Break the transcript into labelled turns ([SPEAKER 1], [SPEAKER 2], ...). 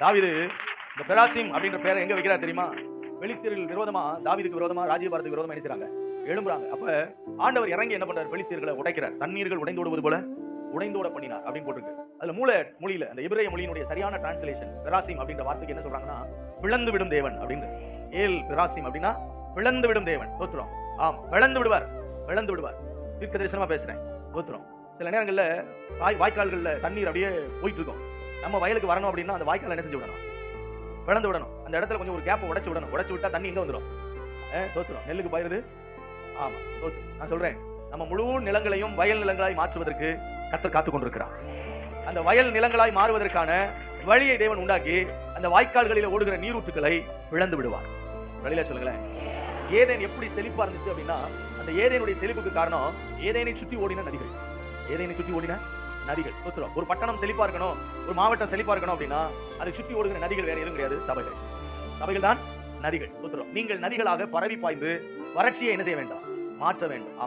[SPEAKER 1] தாவிது இந்த பெராசிம் அப்படின்ற பேரை எங்க வைக்கிறா தெரியுமா? பெலிஸ்தீர்கள் விரோதமா தாவிதுக்கு விரோதமா ராஜ்யபாரத்துக்கு விரோதமா என்ன செய்றாங்க? எழும்புறாங்க. அப்ப ஆண்டவர் இறங்கி என்ன பண்றாரு? பெலிஸ்தீர்களை உடைக்கிறார். தண்ணீர்கள் உடைந்து விடுவது போல உடைந்தோட பண்ணினார் அப்படின்னு போட்டிருக்கு. அதுல மூல மொழியில அந்த எபிரேய மொழியினுடைய சரியான டிரான்ஸ்லேஷன் பெராசிம் அப்படின்ற வார்த்தைக்கு என்ன சொல்றாங்கன்னா பிளந்து விடும் தேவன் அப்படின்னு. ஏல் பெராசிம் அப்படின்னா பிளந்து விடும் தேவன் தோத்துறோம் ஆம் பிளந்து விடுவார் பிளந்து விடுவார் தீர்க்க தரிசனமா பேசுறேன் தோத்துறோம் சில நேரங்கள்ல வாய் வாய்க்கால்கள்ல தண்ணீர் அப்படியே போயிட்டு இருக்கும். நம்ம வயலுக்கு வரணும் அப்படின்னா அந்த வாய்க்கால் என்ன செஞ்சு விடணும்? விளந்து விடணும். அந்த இடத்துல கொஞ்சம் ஒரு கேப்பை உடைச்சு விடணும். உடைச்சு விட்டா தண்ணி இங்க வந்துடும் தோத்துடும் நெல்லுக்கு பயிருது ஆமா தோத்து. நான் சொல்றேன். நம்ம முழு நிலங்களையும் வயல் நிலங்களாய் மாற்றுவதற்கு கத்தர் காத்து கொண்டிருக்கிறார். அந்த வயல் நிலங்களாய் மாறுவதற்கான வழியை தேவன் உண்டாக்கி அந்த வாய்க்கால்களில் ஓடுகிற நீரூற்றுகளை விழந்து விடுவார். வெளியில சொல்லுங்களேன். ஏதேன் எப்படி செழிப்பா இருந்துச்சு அப்படின்னா அந்த ஏதேனுடைய செழிப்புக்கு காரணம் ஏதேனை சுத்தி ஓடின நதிகள். ஏதேனை சுற்றி ஓடின? நதிகள். தோத்துரும் ஒரு பட்டணம் செழிப்பா இருக்கணும் ஒரு மாவட்டம் செழிப்பா இருக்கணும் அப்படின்னா அதை சுற்றி ஓடுகிற நதிகள் வேற எதுவும் கிடையாது. சபைகள். சபைகள் தான் நதிகள். தோத்துரும் நீங்கள் நதிகளாக பரவி பாய்ந்து வறட்சியை என்ன செய்ய வேண்டாம்? மாற்ற வேண்டும். ஆமா.